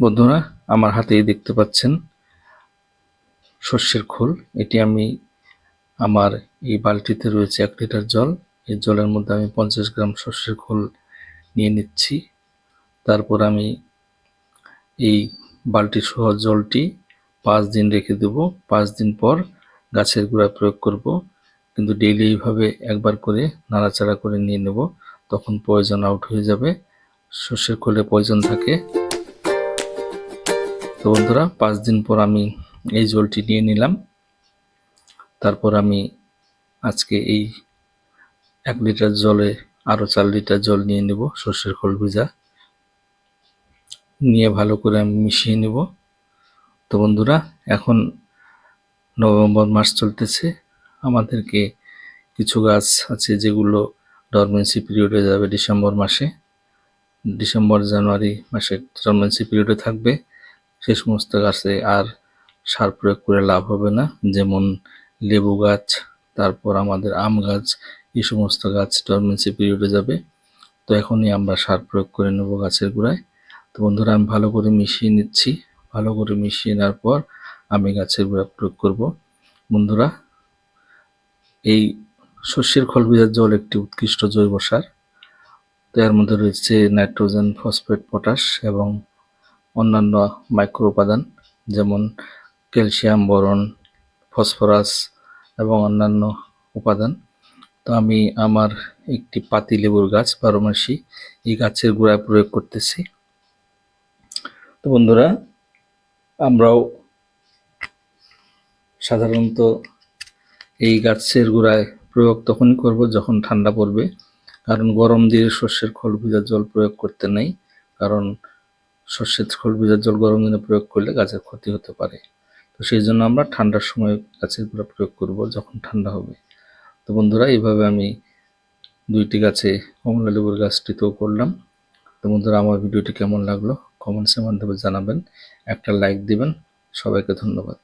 বন্ধুরা, আমার হাতেই দেখতে পাচ্ছেন সর্ষের খোল। এটি আমি আমার এই বালতিতে রয়েছে এক লিটার জল। এই জলের মধ্যে আমি পঞ্চাশ গ্রাম সর্ষের খোল নিয়ে নিচ্ছি। তারপর আমি এই বালতি সহ জলটি পাঁচ দিন রেখে দেব। পাঁচ দিন পর গাছের গোড়ায় প্রয়োগ করব। কিন্তু ডেইলি এইভাবে একবার করে নাড়াচাড়া করে নিয়ে নেব। তখন পয়জন আউট হয়ে যাবে। সর্ষের খোলে পয়জন থাকে। তো বন্ধুরা, পাঁচ দিন পর আমি এই জলটি নিয়ে নিলাম। তারপর আমি আজকে এই এক লিটার জলে আরও চার লিটার জল নিয়ে নেব, সর্ষের খোল ভেজা। নিয়ে ভালো করে আমি মিশিয়ে নেব। তো বন্ধুরা, এখন নভেম্বর মাস চলতেছে। আমাদেরকে কিছু গাছ আছে যেগুলো ডরমেন্সি পিরিয়ডে যাবে ডিসেম্বর মাসে। ডিসেম্বর, জানুয়ারি মাসে ডরমেন্সি পিরিয়ডে থাকবে। সে সমস্ত গাছে আর সার প্রয়োগ করে লাভ হবে না। যেমন লেবু গাছ, তারপর আমাদের আম গাছ, এই সমস্ত গাছ ডরমেন্সি পিরিয়ডে যাবে। তো এখনই আমরা সার প্রয়োগ করে নেব গাছের গোড়ায়। তো বন্ধুরা, আমি ভালো করে মিশিয়ে নিচ্ছি। ভালো করে মিশিয়ে নেওয়ার পর আমি গাছের গোড়ায় প্রয়োগ করব। বন্ধুরা, এই শস্যের খোল ভেজার জল একটি উৎকৃষ্ট জৈব সার। তো এর মধ্যে রয়েছে নাইট্রোজেন, ফসফেট, পটাশ এবং অন্যান্য মাইক্রো উপাদান যেমন ক্যালসিয়াম, বরন, ফসফরাস এবং অন্যান্য উপাদান। তো আমি আমার একটি পাতি লেবুর গাছ বারোমাসি এই গাছের গোড়ায় প্রয়োগ করতেছি। তো বন্ধুরা, আমরাও সাধারণত এই গাছের গোড়ায় প্রয়োগ তখনই করব যখন ঠান্ডা পড়বে, কারণ গরম দিয়ে শস্যের খোল ভেজার জল প্রয়োগ করতে নেই, কারণ শস্যের খোল, ভিজার জল গরম দিনে প্রয়োগ করলে গাছের ক্ষতি হতে পারে। তো সেই জন্য আমরা ঠান্ডার সময় গাছের গোড়া প্রয়োগ করব যখন ঠান্ডা হবে। তো বন্ধুরা, এইভাবে আমি দুইটি গাছে কমলা লেবুর গাছটিতেও করলাম। তো বন্ধুরা, আমার ভিডিওটি কেমন লাগল? কমেন্টসের মাধ্যমে জানাবেন। একটা লাইক দিবেন। সবাইকে ধন্যবাদ।